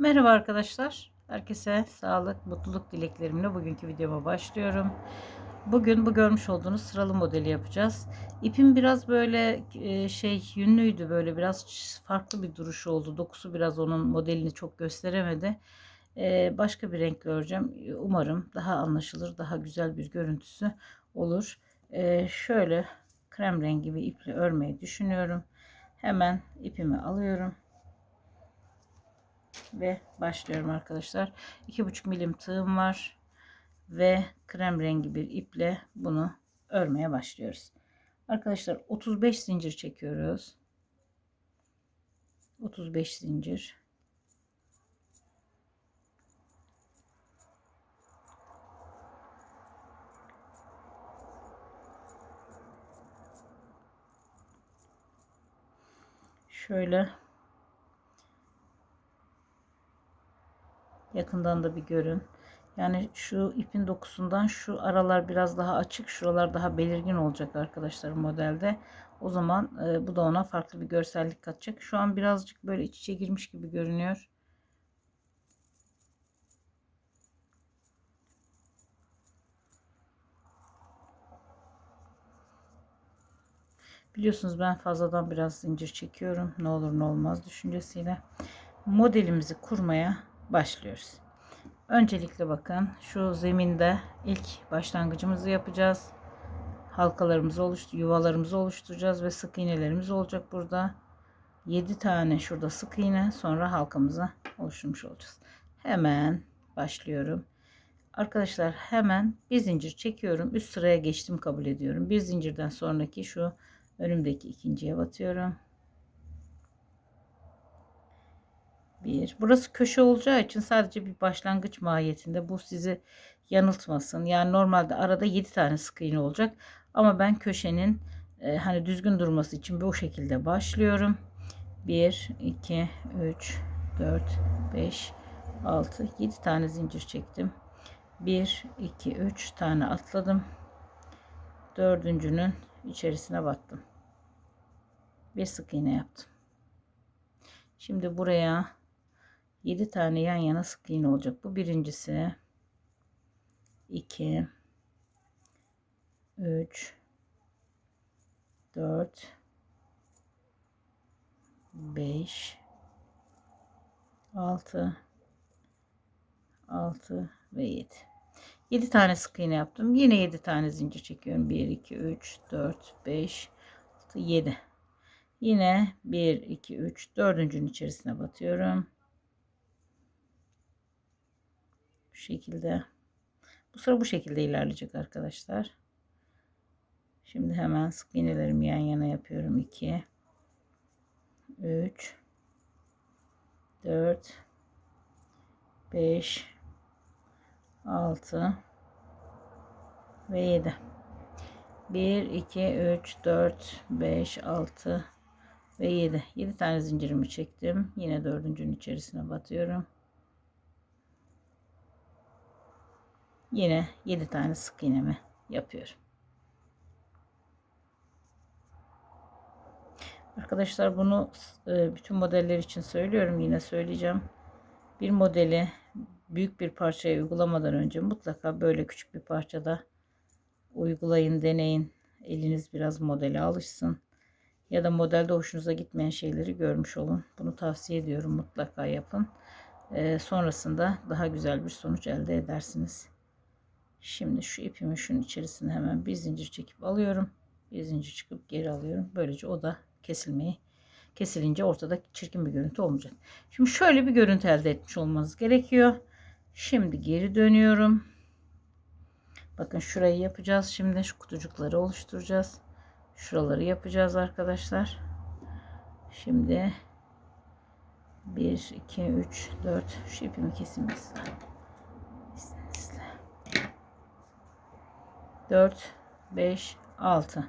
Merhaba arkadaşlar. Herkese sağlık, mutluluk dileklerimle bugünkü videoma başlıyorum. Bugün bu görmüş olduğunuz sıralı modeli yapacağız. İpim biraz böyle e, şey yünlüydü böyle biraz farklı bir duruşu oldu. Dokusu biraz onun modelini çok gösteremedi. E, başka bir renkle öreceğim. Umarım daha anlaşılır, daha güzel bir görüntüsü olur. E, şöyle krem rengi bir iple örmeyi düşünüyorum. Hemen ipimi alıyorum ve başlıyorum arkadaşlar. 2,5 milim tığım var ve krem rengi bir iple bunu örmeye başlıyoruz. Arkadaşlar 35 zincir çekiyoruz. 35 zincir. Şöyle Yakından da bir görün. Yani şu ipin dokusundan şu aralar biraz daha açık. Şuralar daha belirgin olacak arkadaşlar modelde. O zaman e, bu da ona farklı bir görsellik katacak. Şu an birazcık böyle iç içe girmiş gibi görünüyor. Biliyorsunuz ben fazladan biraz zincir çekiyorum. Ne olur ne olmaz düşüncesiyle. Modelimizi kurmaya başlıyoruz. Öncelikle bakın şu zeminde ilk başlangıcımızı yapacağız. Halkalarımızı oluştur, yuvalarımızı oluşturacağız ve sık iğnelerimiz olacak burada. 7 tane şurada sık iğne sonra halkamızı oluşturmuş olacağız. Hemen başlıyorum. Arkadaşlar hemen bir zincir çekiyorum. Üst sıraya geçtim kabul ediyorum. Bir zincirden sonraki şu önümdeki ikinciye batıyorum. Bir. Burası köşe olacağı için sadece bir başlangıç mahiyetinde bu sizi yanıltmasın. Yani normalde arada 7 tane sık iğne olacak. Ama ben köşenin e, hani düzgün durması için bu şekilde başlıyorum. 1, 2, 3, 4, 5, 6, 7 tane zincir çektim. 1, 2, 3 tane atladım. Dördüncünün içerisine battım. Bir sık iğne yaptım. Şimdi buraya 7 tane yan yana sık iğne olacak. Bu birincisi. 2 3 4 5 6 6 ve 7 7 tane sık iğne yaptım. Yine 7 tane zincir çekiyorum. 1 2 3 4 5 6 7 Yine 1 2 3 dördüncünün içerisine batıyorum. Bu şekilde. Bu sıra bu şekilde ilerleyecek arkadaşlar. Şimdi hemen sık iğnelerimi yan yana yapıyorum. 2 3 4 5 6 ve 7 1 2 3 4 5 6 ve 7 7 tane zincirimi çektim yine dördüncünün içerisine batıyorum Yine 7 tane sık iğnemi yapıyorum. Arkadaşlar bunu e, bütün modeller için söylüyorum. Yine söyleyeceğim. Bir modeli büyük bir parçaya uygulamadan önce mutlaka böyle küçük bir parçada uygulayın, deneyin. Eliniz biraz modele alışsın. Ya da modelde hoşunuza gitmeyen şeyleri görmüş olun. Bunu tavsiye ediyorum. Mutlaka yapın. E, sonrasında daha güzel bir sonuç elde edersiniz. Şimdi şu ipimi şunun içerisine hemen bir zincir çekip alıyorum. Bir zincir çıkıp geri alıyorum. Böylece o da kesilmeyi kesilince ortada çirkin bir görüntü olmayacak. Şimdi şöyle bir görüntü elde etmiş olmanız gerekiyor. Şimdi geri dönüyorum. Bakın şurayı yapacağız. Şimdi şu kutucukları oluşturacağız. Şuraları yapacağız arkadaşlar. Şimdi 1 2 3 4 şu ipimi keseyim 4 5 6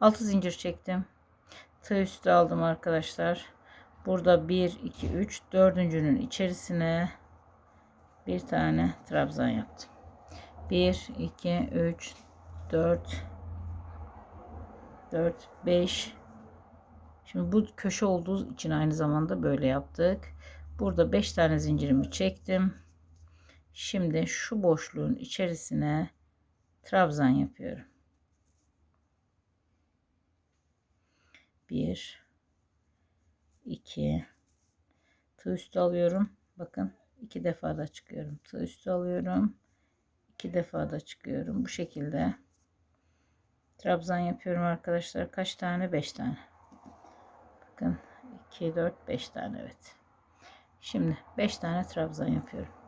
6 zincir çektim. Tığ üstü aldım arkadaşlar. Burada 1 2 3 dördüncünün içerisine bir tane trabzan yaptım. 1 2 3 4 4 5 şimdi bu köşe olduğu için aynı zamanda böyle yaptık. Burada 5 tane zincirimi çektim. Şimdi şu boşluğun içerisine trabzan yapıyorum. 1 2 tığ üstü alıyorum. Bakın iki defa da çıkıyorum. Tığ üstü alıyorum. iki defa da çıkıyorum. Bu şekilde trabzan yapıyorum arkadaşlar. Kaç tane? 5 tane. Bakın 2 4 5 tane evet. Şimdi 5 tane trabzan yapıyorum.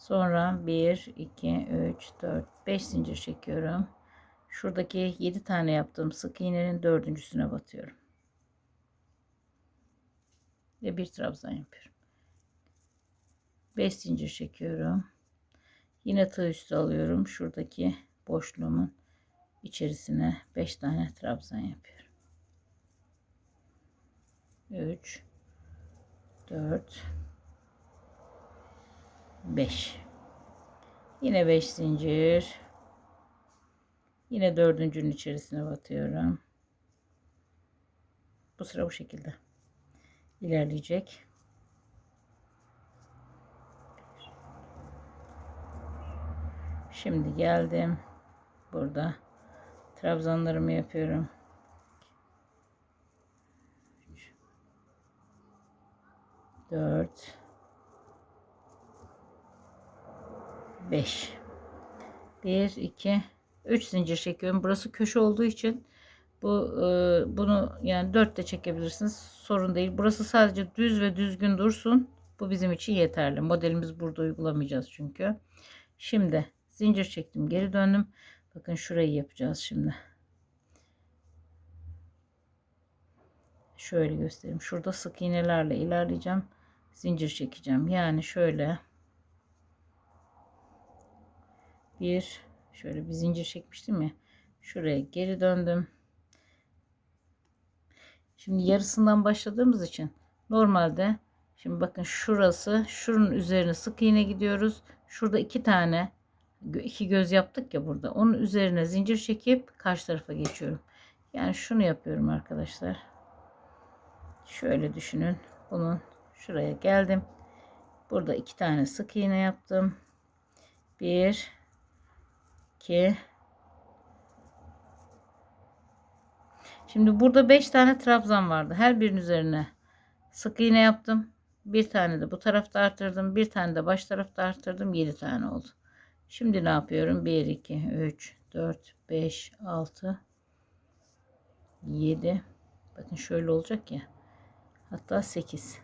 Sonra 1 2 3 4 5 zincir çekiyorum. Şuradaki 7 tane yaptığım sık iğnenin dördüncüsüne batıyorum. Ve bir trabzan yapıyorum. 5 zincir çekiyorum. Yine tığ üstü alıyorum. Şuradaki boşluğumun içerisine 5 tane trabzan yapıyorum. 3 4 5 Yine 5 zincir. Yine dördüncünün içerisine batıyorum. Bu sıra bu şekilde ilerleyecek. Şimdi geldim. Burada trabzanlarımı yapıyorum. 4 5 1 2 3 zincir çekiyorum. Burası köşe olduğu için bu e, bunu yani 4 de çekebilirsiniz. Sorun değil. Burası sadece düz ve düzgün dursun. Bu bizim için yeterli. Modelimiz burada uygulamayacağız çünkü. Şimdi zincir çektim, geri döndüm. Bakın şurayı yapacağız şimdi. Şöyle göstereyim. Şurada sık iğnelerle ilerleyeceğim. Zincir çekeceğim. Yani şöyle bir şöyle bir zincir çekmiştim ya. Şuraya geri döndüm. Şimdi yarısından başladığımız için normalde şimdi bakın şurası şunun üzerine sık iğne gidiyoruz. Şurada iki tane iki göz yaptık ya burada. Onun üzerine zincir çekip karşı tarafa geçiyorum. Yani şunu yapıyorum arkadaşlar. Şöyle düşünün. Bunun şuraya geldim. Burada iki tane sık iğne yaptım. Bir, iki. Şimdi burada beş tane trabzan vardı. Her birinin üzerine sık iğne yaptım. Bir tane de bu tarafta arttırdım. Bir tane de baş tarafta arttırdım. Yedi tane oldu. Şimdi ne yapıyorum? 1, 2, 3, 4, 5, 6, 7. Bakın şöyle olacak ya. Hatta 8.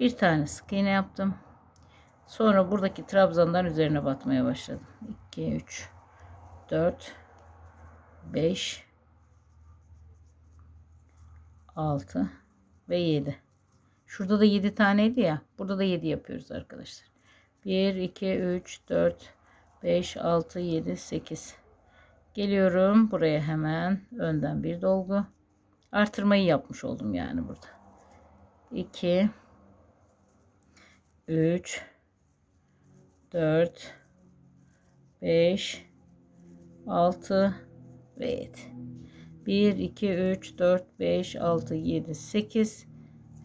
Bir tane sık iğne yaptım. Sonra buradaki trabzanların üzerine batmaya başladım. 2, 3, 4, 5, 6 ve 7. Şurada da 7 taneydi ya. Burada da 7 yapıyoruz arkadaşlar. 1, 2, 3, 4, 5, 6, 7, 8. Geliyorum buraya hemen. Önden bir dolgu. Artırmayı yapmış oldum yani burada. 2, 3, 4, 5, 6 ve 7. 1, 2, 3, 4, 5, 6, 7, 8.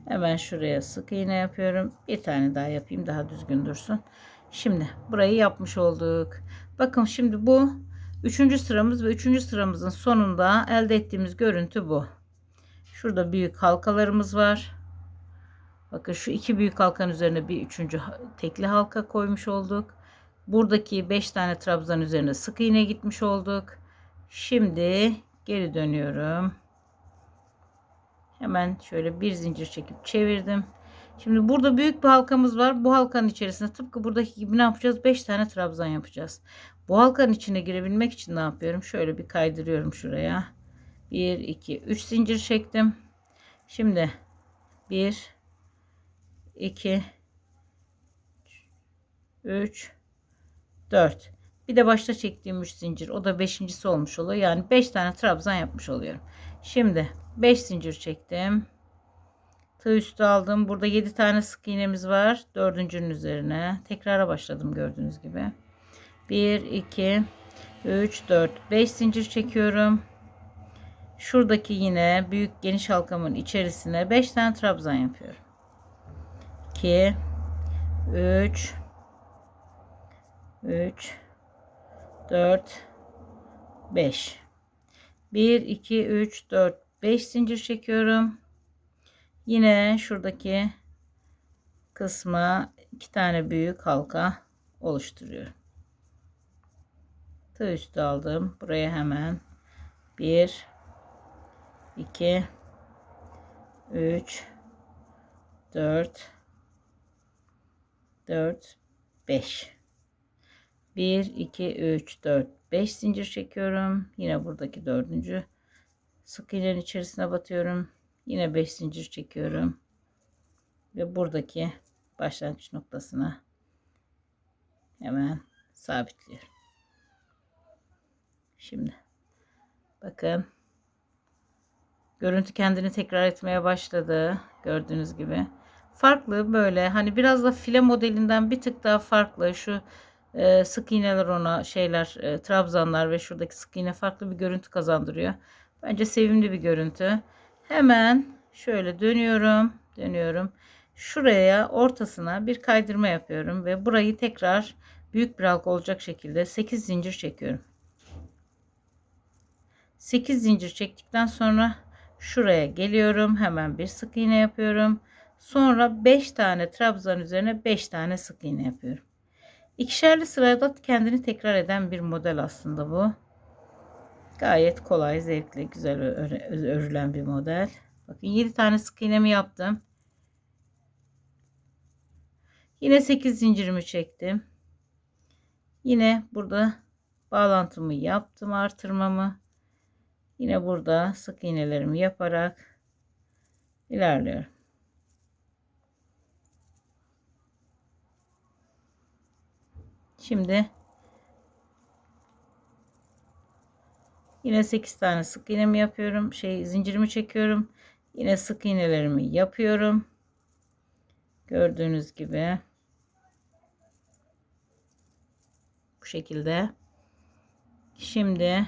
Hemen şuraya sık iğne yapıyorum. Bir tane daha yapayım daha düzgün dursun. Şimdi burayı yapmış olduk. Bakın şimdi bu üçüncü sıramız ve üçüncü sıramızın sonunda elde ettiğimiz görüntü bu. Şurada büyük halkalarımız var. Bakın şu iki büyük halkanın üzerine bir üçüncü tekli halka koymuş olduk. Buradaki beş tane trabzan üzerine sık iğne gitmiş olduk. Şimdi geri dönüyorum. Hemen şöyle bir zincir çekip çevirdim. Şimdi burada büyük bir halkamız var. Bu halkanın içerisinde tıpkı buradaki gibi ne yapacağız? 5 tane trabzan yapacağız. Bu halkanın içine girebilmek için ne yapıyorum? Şöyle bir kaydırıyorum şuraya. 1, 2, 3 zincir çektim. Şimdi 1, 2, 3, 4. Bir de başta çektiğim 3 zincir. O da beşincisi olmuş oluyor. Yani 5 tane trabzan yapmış oluyorum. Şimdi 5 zincir çektim. Tığ üstü aldım. Burada 7 tane sık iğnemiz var. Dördüncünün üzerine. Tekrara başladım gördüğünüz gibi. 1, 2, 3, 4, 5 zincir çekiyorum. Şuradaki yine büyük geniş halkamın içerisine 5 tane trabzan yapıyorum. 2 3 3 4 5 1 2 3 4 5 zincir çekiyorum. Yine şuradaki kısma iki tane büyük halka oluşturuyorum. Tığ üstü aldım. Buraya hemen 1 2 3 4 4 5 1 2 3 4 5 zincir çekiyorum. Yine buradaki dördüncü sık iğnenin içerisine batıyorum. Yine 5 zincir çekiyorum. Ve buradaki başlangıç noktasına hemen sabitliyorum. Şimdi bakın. Görüntü kendini tekrar etmeye başladı. Gördüğünüz gibi. Farklı böyle hani biraz da file modelinden bir tık daha farklı. Şu e, sık iğneler ona şeyler e, trabzanlar ve şuradaki sık iğne farklı bir görüntü kazandırıyor. Bence sevimli bir görüntü. Hemen şöyle dönüyorum dönüyorum. Şuraya ortasına bir kaydırma yapıyorum ve burayı tekrar büyük bir halka olacak şekilde 8 zincir çekiyorum. 8 zincir çektikten sonra şuraya geliyorum hemen bir sık iğne yapıyorum. Sonra 5 tane trabzan üzerine 5 tane sık iğne yapıyorum İkişerli sırada kendini tekrar eden bir model aslında bu. Gayet kolay zevkli güzel örülen bir model. Bakın 7 tane sık iğnemi yaptım. Yine 8 zincirimi çektim. Yine burada bağlantımı yaptım artırmamı. Yine burada sık iğnelerimi yaparak ilerliyorum. Şimdi yine 8 tane sık iğnemi yapıyorum. Şey zincirimi çekiyorum. Yine sık iğnelerimi yapıyorum. Gördüğünüz gibi bu şekilde. Şimdi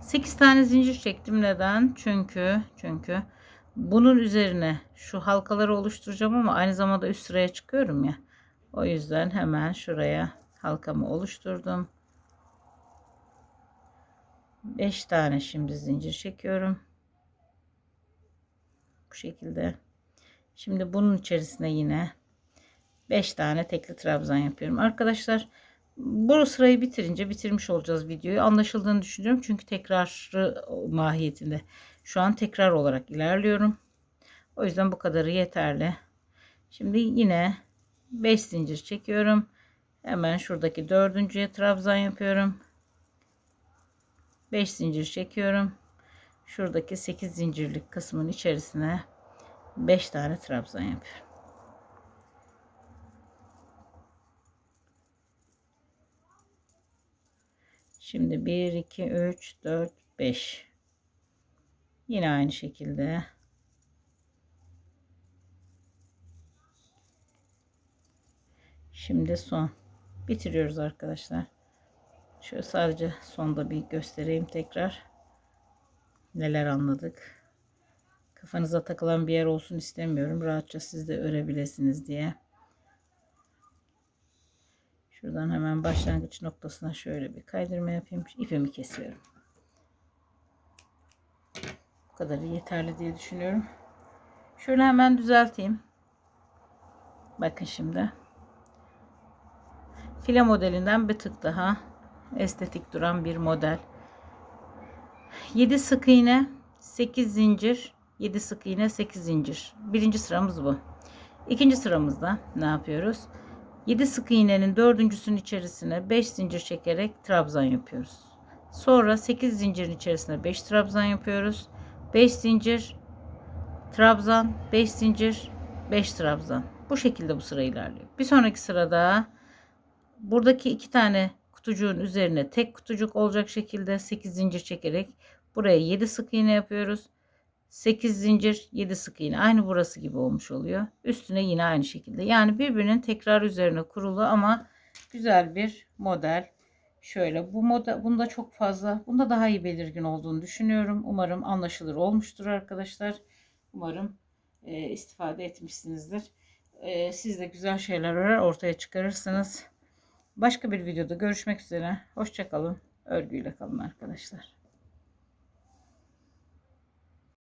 8 tane zincir çektim neden? Çünkü çünkü bunun üzerine şu halkaları oluşturacağım ama aynı zamanda üst sıraya çıkıyorum ya. O yüzden hemen şuraya halkamı oluşturdum. 5 tane şimdi zincir çekiyorum. Bu şekilde. Şimdi bunun içerisine yine 5 tane tekli trabzan yapıyorum. Arkadaşlar bu sırayı bitirince bitirmiş olacağız videoyu. Anlaşıldığını düşünüyorum. Çünkü tekrar mahiyetinde. Şu an tekrar olarak ilerliyorum. O yüzden bu kadarı yeterli. Şimdi yine 5 zincir çekiyorum. Hemen şuradaki dördüncüye trabzan yapıyorum. 5 zincir çekiyorum. Şuradaki 8 zincirlik kısmın içerisine 5 tane trabzan yapıyorum. Şimdi 1, 2, 3, 4, 5. Yine aynı şekilde. Şimdi son. Bitiriyoruz arkadaşlar. Şöyle sadece sonda bir göstereyim tekrar. Neler anladık. Kafanıza takılan bir yer olsun istemiyorum. Rahatça siz de örebilirsiniz diye. Şuradan hemen başlangıç noktasına şöyle bir kaydırma yapayım. İpimi kesiyorum. Bu kadar yeterli diye düşünüyorum. Şöyle hemen düzelteyim. Bakın şimdi. File modelinden bir tık daha estetik duran bir model. 7 sık iğne, 8 zincir, 7 sık iğne, 8 zincir. Birinci sıramız bu. İkinci sıramızda ne yapıyoruz? 7 sık iğnenin dördüncüsünün içerisine 5 zincir çekerek trabzan yapıyoruz. Sonra 8 zincirin içerisine 5 trabzan yapıyoruz. 5 zincir trabzan, 5 zincir, 5 trabzan. Bu şekilde bu sıra ilerliyor. Bir sonraki sırada buradaki iki tane kutucuğun üzerine tek kutucuk olacak şekilde 8 zincir çekerek buraya 7 sık iğne yapıyoruz. 8 zincir 7 sık iğne aynı burası gibi olmuş oluyor. Üstüne yine aynı şekilde. Yani birbirinin tekrar üzerine kurulu ama güzel bir model. Şöyle bu model bunda çok fazla bunda daha iyi belirgin olduğunu düşünüyorum. Umarım anlaşılır olmuştur arkadaşlar. Umarım e, istifade etmişsinizdir. E, siz de güzel şeyler örer ortaya çıkarırsınız. Başka bir videoda görüşmek üzere. Hoşçakalın. Örgüyle kalın arkadaşlar.